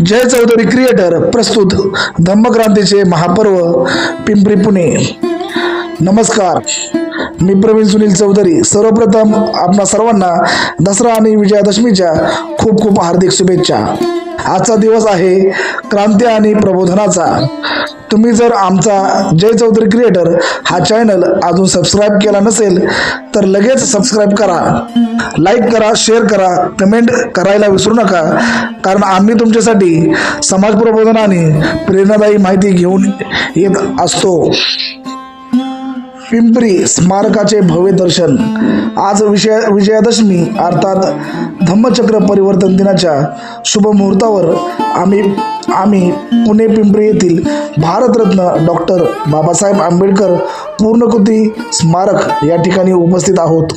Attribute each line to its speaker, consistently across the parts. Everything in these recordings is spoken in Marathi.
Speaker 1: जय चौधरी क्रिएटर प्रस्तुत धम्मक्रांतीचे महापर्व पिंपरी पुणे. नमस्कार मी प्रवीण सुनील चौधरी. सर्वप्रथम आपणा सर्वांना दसरा आणि विजयादशमीच्या खूप खूप हार्दिक शुभेच्छा. आजचा दिवस आहे क्रांती आणि प्रबोधनाचा. तुम्ही जर आमचा जय चौधरी क्रिएटर हा चॅनल अजून सबस्क्राईब केला नसेल तर लगेच सबस्क्राईब करा. लाईक करा शेअर करा कमेंट करायला विसरू नका. कारण आम्ही तुमच्यासाठी समाज प्रबोधन आणि प्रेरणादायी माहिती घेऊन येत असतो. पिंपरी स्मारकाचे भव्य दर्शन. आज विजय विजयादशमी अर्थात धम्मचक्र परिवर्तन दिनाच्या शुभ मुहूर्तावर आम्ही आम्ही पुणे पिंपरी येथील भारतरत्न डॉक्टर बाबासाहेब आंबेडकर पूर्णकृती स्मारक या ठिकाणी उपस्थित आहोत.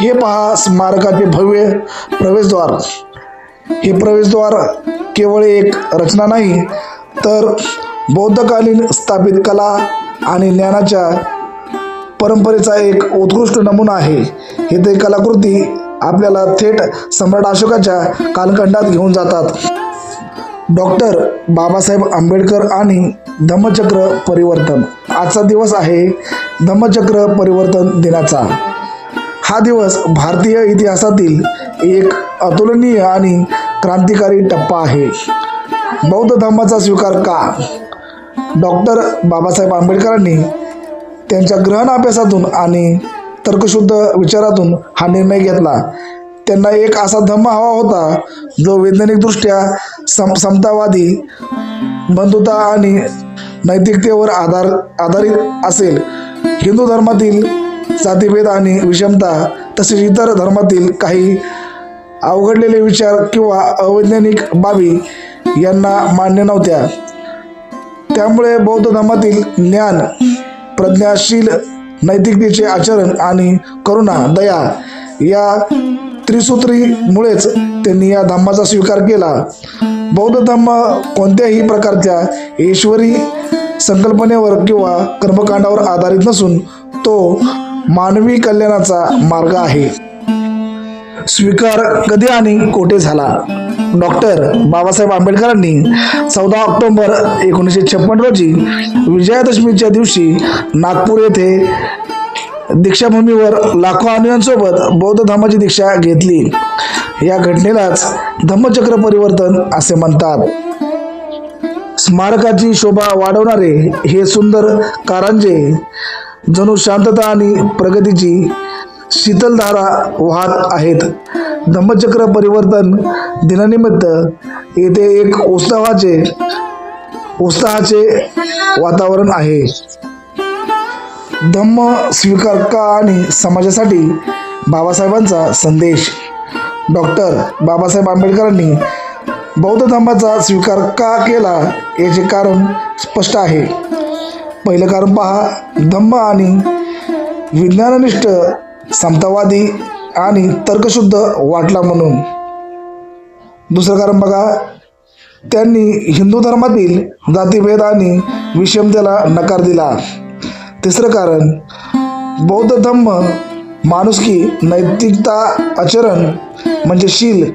Speaker 1: हे पहा स्मारकाचे भव्य प्रवेशद्वार. हे प्रवेशद्वार केवळ एक रचना नाही तर बौद्धकालीन स्थापित कला आणि ज्ञानाच्या परंपरेचा एक उत्कृष्ट नमुना आहे. हे ते कलाकृती आपल्याला थेट सम्राट अशोकाच्या कालखंडात घेऊन जातात. डॉक्टर बाबासाहेब आंबेडकर आणि धम्मचक्र परिवर्तन. आजचा दिवस आहे धम्मचक्र परिवर्तन दिनाचा. हा दिवस भारतीय इतिहासातील एक अतुलनीय आणि क्रांतिकारी टप्पा आहे. बौद्ध धर्माचा स्वीकार का? डॉक्टर बाबासाहेब आंबेडकरांनी त्यांच्या ग्रहण अभ्यासातून आणि तर्कशुद्ध विचारातून हा निर्णय घेतला. त्यांना एक असा धम्म हवा होता जो वैज्ञानिकदृष्ट्या सम समतावादी बंधुता आणि नैतिकतेवर आधार आधारित असेल. हिंदू धर्मातील जातीभेद आणि विषमता तसेच इतर धर्मातील काही अवघडलेले विचार किंवा अवैज्ञानिक बाबी यांना मान्य नव्हत्या. त्यामुळे बौद्ध धर्मातील ज्ञान प्रज्ञाशील नैतिकतेचे आचरण आणि करुणा दया या त्रिसूत्रीमुळेच त्यांनी या धम्माचा स्वीकार केला. बौद्ध धम्म कोणत्याही प्रकारच्या ईश्वरी संकल्पनेवर किंवा कर्मकांडावर आधारित नसून तो मानवी कल्याणाचा मार्ग आहे. स्वीकार कधी आणि कोठे झाला? डॉक्टर बाबासाहेब आंबेडकरांनी चौदा ऑक्टोबर एकोणीसशे छप्पन रोजी विजयादशमीच्या दिवशी नागपूर येथे दीक्षाभूमीवर लाखो अनुयांसोबत बौद्ध धर्माची दीक्षा घेतली. या घटनेलाच धम्मचक्र परिवर्तन असे म्हणतात. स्मारकाची शोभा वाढवणारे हे सुंदर कारंजे जणू शांतता आणि प्रगतीची शीतलधारा वाहत आहेत. धम्मचक्र परिवर्तन दिनानिमित्त येथे एक उत्सवाचे उत्साहाचे वातावरण आहे. धम्म स्वीकार का आणि समाजासाठी बाबासाहेबांचा संदेश. डॉक्टर बाबासाहेब आंबेडकरांनी बौद्ध धर्माचा स्वीकार का केला याचे कारण स्पष्ट आहे. पहिलं कारण पहा धम्म आणि विज्ञाननिष्ठ समतावादी आणि तर्कशुद्ध वाटला म्हणून. दुसरं कारण बघा त्यांनी हिंदू धर्मातील जातीभेद आणि विषमतेला नकार दिला. तिसरं कारण बौद्ध धम्म माणुसकी नैतिकता आचरण म्हणजे शील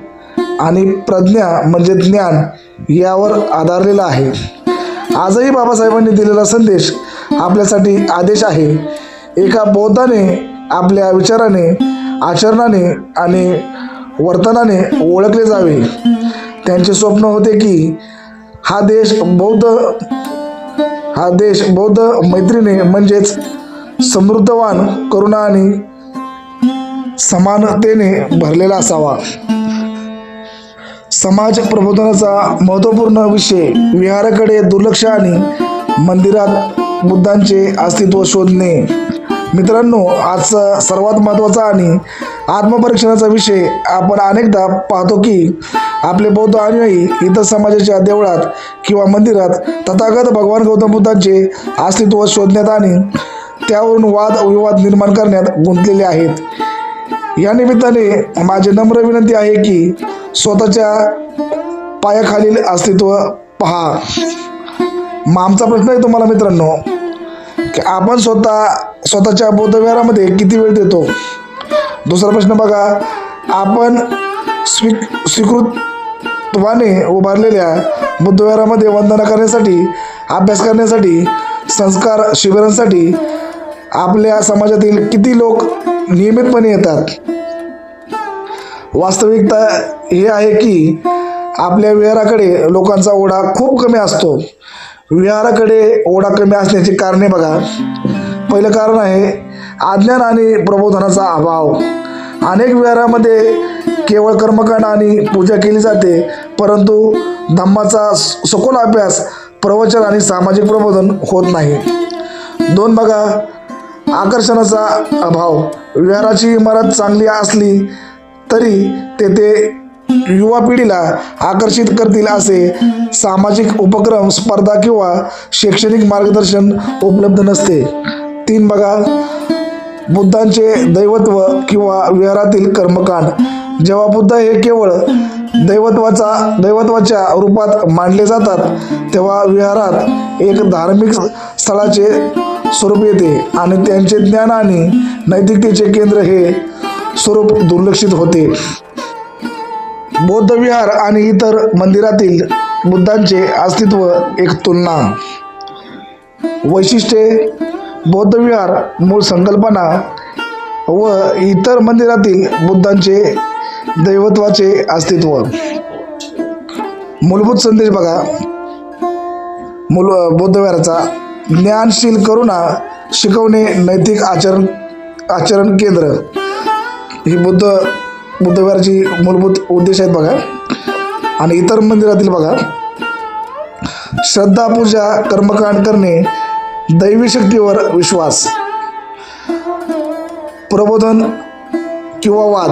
Speaker 1: आणि प्रज्ञा म्हणजे ज्ञान यावर आधारलेला आहे. आजही बाबासाहेबांनी दिलेला संदेश आपल्यासाठी आदेश आहे. एका बौद्धाने आपल्या विचाराने आचरणाने आणि वर्तनाने ओळखले जावे. त्यांचे स्वप्न होते की हा देश बौद्ध हा देश बौद्ध मैत्रीने म्हणजेच समृद्धवान करुणा आणि समानतेने भरलेला असावा. समाज प्रबोधनाचा महत्त्वपूर्ण विषय विहाराकडे दुर्लक्ष आणि मंदिरात बुद्धांचे अस्तित्व शोधणे. मित्रांनो आजचा सर्वात महत्त्वाचा आणि आत्मपरीक्षणाचा विषय आपण अनेकदा पाहतो की आपले बौद्ध अनुयायी इतर समाजाच्या देवळात किंवा मंदिरात तथागत भगवान गौतम बुद्धांचे अस्तित्व शोधण्यात आणि त्यावरून वाद विवाद निर्माण करण्यात गुंतलेले आहेत. या निमित्ताने माझी नम्र विनंती आहे की स्वतःच्या पायाखालील अस्तित्व पहा. मग आमचा प्रश्न आहे तुम्हाला मित्रांनो की आपण स्वतः स्वतःच्या बौद्धविहारामध्ये किती वेळ देतो? दुसरा प्रश्न बघा. आपण स्वी स्वीकृतवाने उभारलेल्या बुद्धविहारामध्ये वंदना करण्यासाठी अभ्यास करण्यासाठी संस्कार शिबिरांसाठी आपल्या समाजातील किती लोक नियमितपणे येतात? वास्तविकता हे आहे की आपल्या विहाराकडे लोकांचा ओढा खूप कमी असतो. विहाराकडे ओढा कमी असण्याची कारणे बघा. पहिलं कारण आहे अज्ञान आणि प्रबोधनाचा अभाव. अनेक विहारामध्ये केवळ कर्मकांड आणि पूजा केली जाते परंतु धम्माचा स- सखोल अभ्यास प्रवचन आणि सामाजिक प्रबोधन होत नाही. दोन बघा आकर्षणाचा अभाव. विहाराची इमारत चांगली असली तरी तेथे युवा पिढीला आकर्षित करतील असे सामाजिक उपक्रम स्पर्धा किंवा शैक्षणिक मार्गदर्शन उपलब्ध नसते. तीन बघा. बुद्धांचे दैवत्व किंवा विहारातील कर्मकांड. जेव्हा बुद्ध हे केवळ दैवत्वाचा दैवत्वाच्या रूपात मांडले जातात तेव्हा विहारात एक धार्मिक स्थळाचे स्वरूप येते आणि त्यांचे ज्ञान आणि नैतिकतेचे केंद्र हे स्वरूप दुर्लक्षित होते. बौद्ध विहार आणि इतर मंदिरातील बुद्धांचे अस्तित्व एक तुलना. वैशिष्ट्ये बौद्ध विहार मूळ संकल्पना व इतर मंदिरातील बुद्धांचे दैवत्वाचे अस्तित्व. मूलभूत संदेश बघा. मूल बौद्धविहाराचा ज्ञानशील करुणा शिकवणे नैतिक आचरण आचरण केंद्र. ही बुद्ध बुद्धविहाराची मूलभूत उद्देश आहेत बघा. आणि इतर मंदिरातील बघा. श्रद्धा पूजा कर्मकांड करणे दैवी शक्तीवर विश्वास प्रबोधन किंवा वाद.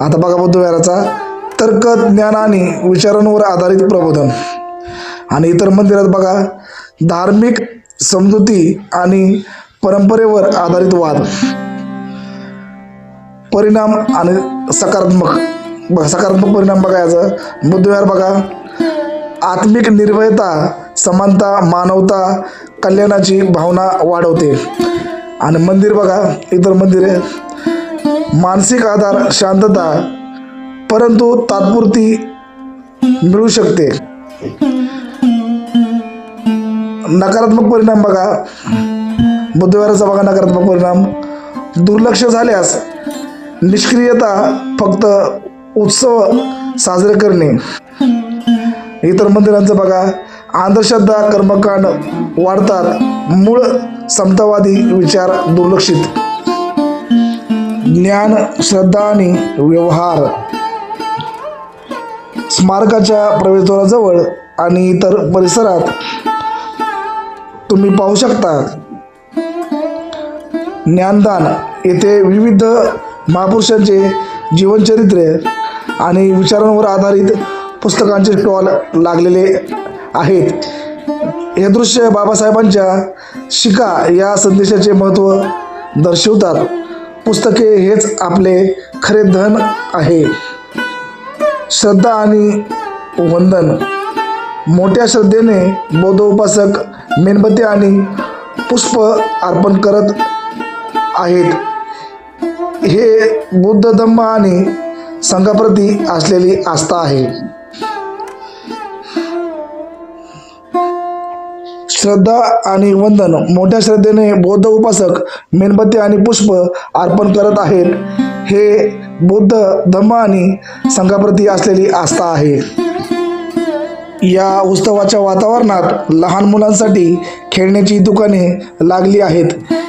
Speaker 1: आता बघा बुद्धविहाराचा तर्क ज्ञान आणि विचारांवर आधारित प्रबोधन. आणि इतर मंदिरात बघा धार्मिक समजुती आणि परंपरेवर आधारित वाद. परिणाम आणि सकारात्मक. ब- सकारात्मक परिणाम बघायचं. बुद्धविहार बघा आत्मिक निर्भयता समानता मानवता कल्याणाची भावना वाढवते. आणि मंदिर बघा इतर आहे मानसिक आधार शांतता परंतु तात्पुरती मिळू शकते. नकारात्मक परिणाम बघा. बुधवाराचा बघा नकारात्मक परिणाम. दुर्लक्ष झाल्यास निष्क्रियता फक्त उत्सव साजरे करणे. इतर मंदिरांचं बघा. अंधश्रद्धा कर्मकांड वाढतात. मूळ समतावादी विचार दुर्लक्षित. ज्ञान श्रद्धा आणि व्यवहार. स्मारकाच्या प्रवेशद्वाराजवळ आणि इतर परिसरात तुम्ही पाहू शकता. ज्ञानदान. येथे विविध महापुरुषांचे जीवनचरित्रे आणि विचारांवर आधारित पुस्तकांचे स्टॉल लागलेले आहेत. हे दृश्य बाबासाहेबांच्या शिका या संदेशाचे महत्त्व दर्शवतात. पुस्तके हेच आपले खरे धन आहे. श्रद्धा आणि वंदन. मोठ्या श्रद्धेने बौद्ध उपासक मेणबत्ती आणि पुष्प अर्पण करत आहेत. हे बुद्ध धम्म आणि संघाप्रती असलेली आस्था आहे. श्रद्धा आणि वंदन मोठ्या श्रद्धेने बौद्ध उपासक मेणबत्ती आणि पुष्प अर्पण करत आहेत. हे बौद्ध धम्म आणि संघाप्रती असलेली आस्था आहे. या उत्सवाच्या वातावरणात लहान मुलांसाठी खेळण्याची दुकाने लागली आहेत.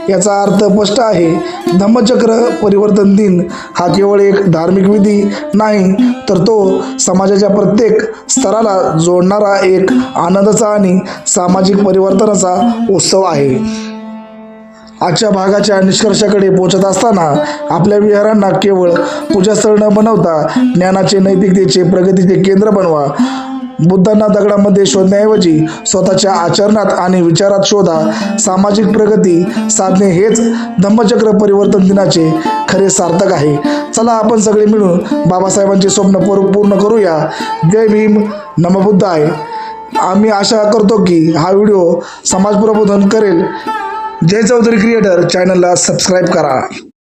Speaker 1: याचा अर्थ स्पष्ट आहे धम्मचक्र परिवर्तन दिन हा केवळ एक धार्मिक विधी नाही तर तो समाजाच्या प्रत्येक स्तराला जोडणारा एक आनंदाचा आणि सामाजिक परिवर्तनाचा उत्सव आहे. आजच्या भागाच्या निष्कर्षाकडे पोहोचत असताना आपल्या विहारांना केवळ पूजास्थळ न बनवता ज्ञानाचे नैतिकतेचे प्रगतीचे केंद्र बनवा बुद्धांना दगडामध्ये शोधण्याऐवजी स्वतःच्या आचरणात आणि विचारात शोधा. सामाजिक प्रगती साधणे हेच धम्मचक्र परिवर्तन दिनाचे खरे सार्थक आहे. चला आपण सगळे मिळून बाबासाहेबांचे स्वप्न पूर्ण करूया. जय भीम. नमबुद्धाय आम्ही आशा करतो की हा व्हिडिओ समाज प्रबोधन करेल. जय चौधरी क्रिएटर. चॅनलला सबस्क्राईब करा.